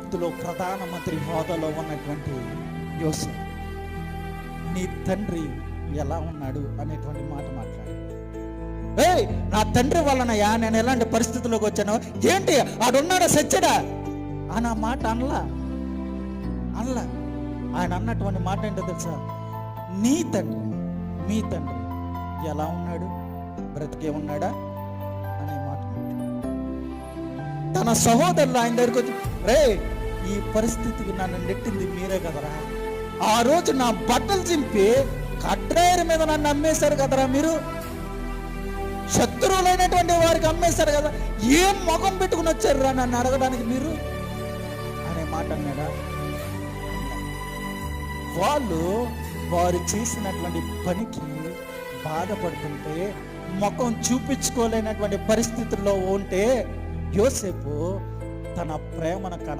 ఐగుప్తులో ప్రధానమంత్రి హోదాలో ఉన్నటువంటి యోసేపు నీ తండ్రి ఎలా ఉన్నాడు? అనేటువంటి మాట మాట్లాడు ఏయ్ నా తండ్రి వలనయా నేను ఎలాంటి పరిస్థితుల్లోకి వచ్చాను? ఏంటి? ఆడున్నాడా సచ్చడా? అని ఆ మాట అనలా. అనలా. ఆయన అన్నటువంటి మాట ఏంటో తెలుసా? నీ తండ్రి మీ తండ్రి ఎలా ఉన్నాడు? బ్రతికే ఉన్నాడా? అనే మాట తన సహోదరులు ఆయన దగ్గరికి వచ్చి రే ఈ పరిస్థితికి నన్ను నెట్టింది మీరే కదరా. ఆ రోజు నా బట్టలు చింపి కట్రేరు మీద నన్ను అమ్మేశారు కదరా మీరు. శత్రువులైనటువంటి వారికి అమ్మేశారు కదా ఏం ముఖం పెట్టుకుని వచ్చారురా నన్ను అడగడానికి మీరు? అనే మాట అన్నాడా? వాళ్ళు వారు చేసినటువంటి పనికి బాధపడుతుంటే ముఖం చూపించుకోలేనటువంటి పరిస్థితుల్లో ఉంటే యోసేపు తన ప్రేమను కనప